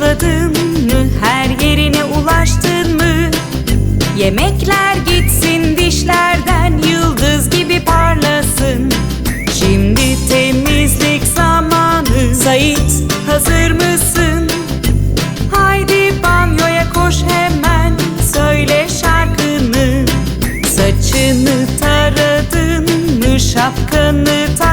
fırçaladın mı? Her yerine ulaştın mı? Yemekler gitsin dişlerden Yıldız gibi parlasın Şimdi temizlik zamanı Sait hazır mısın? Haydi banyoya koş hemen Söyle şarkını Saçını taradın mı? Şapkanı taktın